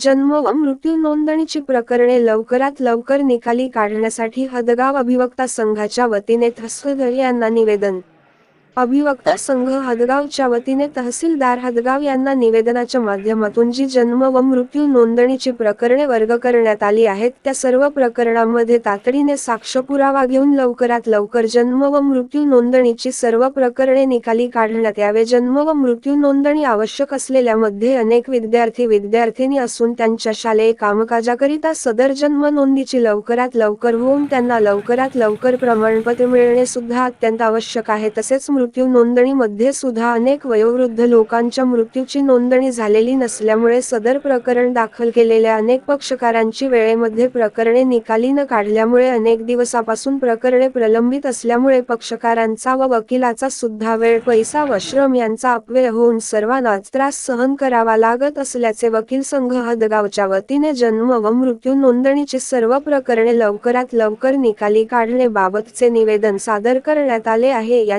जन्म व मृत्यू नोंदणीची प्रकरणे लवकरात लवकर निकाली काढण्यासाठी हदगाव अभिवक्ता संघाच्या वतीने तहसीलदार यांना निवेदन. अभिवक्ता संघ हदगावच्या वतीने तहसीलदार हदगाव यांना निवेदनाच्या माध्यमातून जी जन्म व मृत्यू नोंदणीची प्रकरणे वर्ग करण्यात आली आहेत त्या सर्व प्रकरणांमध्ये तातडीने साक्ष पुरावा घेऊन लवकरात लवकर जन्म व मृत्यू नोंदणीची सर्व प्रकरणे निकाली काढण्यात यावे. जन्म व मृत्यू नोंदणी आवश्यक असलेल्यामध्ये अनेक विद्यार्थी विद्यार्थिनी असून त्यांच्या शालेय कामकाजाकरिता सदर जन्म नोंदीची लवकरात लवकर होऊन त्यांना लवकरात लवकर प्रमाणपत्र मिळणे सुद्धा अत्यंत आवश्यक आहे. तसेच मृत्यू नोंदणीमध्ये सुद्धा अनेक वयोवृद्ध लोकांच्या मृत्यूची नोंदणी झालेली नसल्यामुळे सदर प्रकरण दाखल केलेल्या अनेक पक्षकारांची वेळेमध्ये प्रकरणे निकाली न काढल्यामुळे अनेक दिवसापासून प्रकरणे प्रलंबित असल्यामुळे पक्षकारांचा व वकिलाचा सुद्धा वेळ पैसा व श्रम यांचा अपव्यय होऊन सर्वांनाच त्रास सहन करावा लागत असल्याचे वकील संघ हदगावच्या वतीने जन्म व मृत्यू नोंदणीची सर्व प्रकरणे लवकरात लवकर निकाली काढण्याबाबतचे निवेदन सादर करण्यात आले आहे. या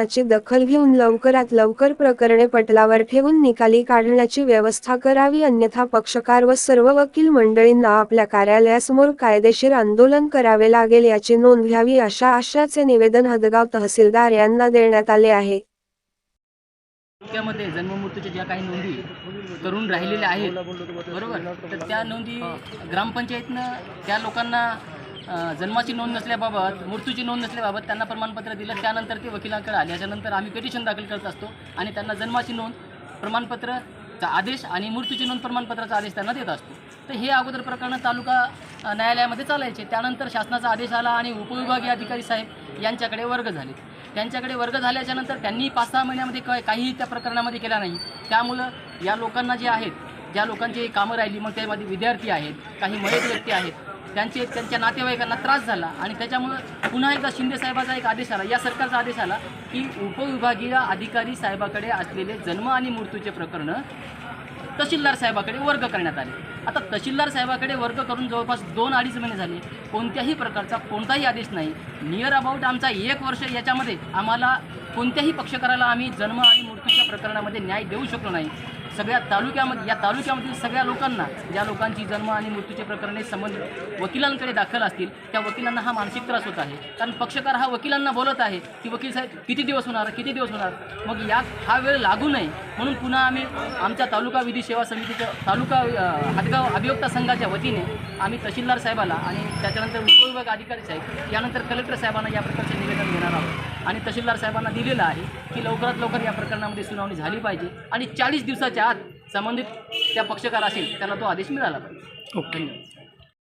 निवेदनाची दखल घेऊन लवकरात लवकर प्रकरणे पटलावर ठेवून निकाली काढण्याची व्यवस्था करावी अन्यथा पक्षकार व सर्व वकील मंडळींना आपल्या कार्यालयासमोर कायदेशीर आंदोलन करावे लागेल याची नोंद घ्यावी अशा आशयाचे निवेदन हदगाव तहसीलदार यांना देण्यात आले आहे. तालुक्यामध्ये जन्ममृत्यूच्या ज्या काही नोंदी करून राहिलेल्या आहेत बरोबर? तर त्या नोंदी ग्रामपंचायतनं त्या लोकांना जन्माची नोंद नसल्याबाबत मृत्यूची नोंद नसल्याबाबत त्यांना प्रमाणपत्र दिलं. त्यानंतर ते वकिलांकडे आले. याच्यानंतर आम्ही पिटिशन दाखल करत असतो आणि त्यांना जन्माची नोंद प्रमाणपत्रचा आदेश आणि मृत्यूची नोंद प्रमाणपत्राचा आदेश त्यांना देत असतो. तर हे अगोदर प्रकरणं तालुका न्यायालयामध्ये चालायचे. त्यानंतर शासनाचा आदेश आला आणि उपविभागीय अधिकारी साहेब यांच्याकडे वर्ग झाले. त्यांच्याकडे वर्ग झाल्याच्यानंतर त्यांनी पाच सहा महिन्यामध्ये काय काहीही त्या प्रकरणामध्ये केला नाही. त्यामुळं या लोकांना जे आहेत ज्या लोकांची कामं राहिली मग त्यामध्ये विद्यार्थी आहेत काही मयत व्यक्ती आहेत त्यांचे त्यांच्या नातेवाईकांना त्रास झाला आणि त्याच्यामुळं पुन्हा एकदा शिंदे साहेबाचा एक आदेश आला. या सरकारचा आदेश आला की उपविभागीय अधिकारी साहेबाकडे असलेले जन्म आणि मृत्यूचे प्रकरणं तहसीलदार साहेबाकडे वर्ग करण्यात आले. आता तहसीलदार साहेबाकडे वर्ग करून जवळपास दोन अडीच महिने झाले. कोणत्याही प्रकारचा कोणताही आदेश नाही. नियर अबाउट आमचा एक वर्ष याच्यामध्ये आम्हाला कोणत्याही पक्षकाराला आम्ही जन्म आणि मृत्यूच्या प्रकरणामध्ये न्याय देऊ शकलो नाही. सगळ्या तालुक्यामध्ये या तालुक्यामधील सगळ्या लोकांना ज्या लोकांची जन्म आणि मृत्यूचे प्रकरणे संबंधित वकिलांकडे दाखल असतील त्या वकिलांना हा मानसिक त्रास होत आहे. कारण पक्षकार हा वकिलांना बोलत आहे की वकील साहेब किती दिवस होणार? किती दिवस होणार? मग या हा वेळ लागू नये. म्हणून पुन्हा आम्ही आमच्या तालुका विधी सेवा समितीच्या तालुका अ, हातगाव अभियोक्ता संघाच्या वतीने आम्ही तहसीलदार साहेबाला आणि त्याच्यानंतर उपविभाग अधिकारी साहेब यानंतर कलेक्टर साहेबांना या प्रकारचे निवेदन देणार आहोत. आणि तहसीलदार साहेबांना दिलेलं आहे की लवकरात लवकर या प्रकरणामध्ये सुनावणी झाली पाहिजे आणि चाळीस दिवसाच्या आत संबंधित त्या पक्षकार असेल त्याला तो आदेश मिळाला पाहिजे. ओके. धन्यवाद.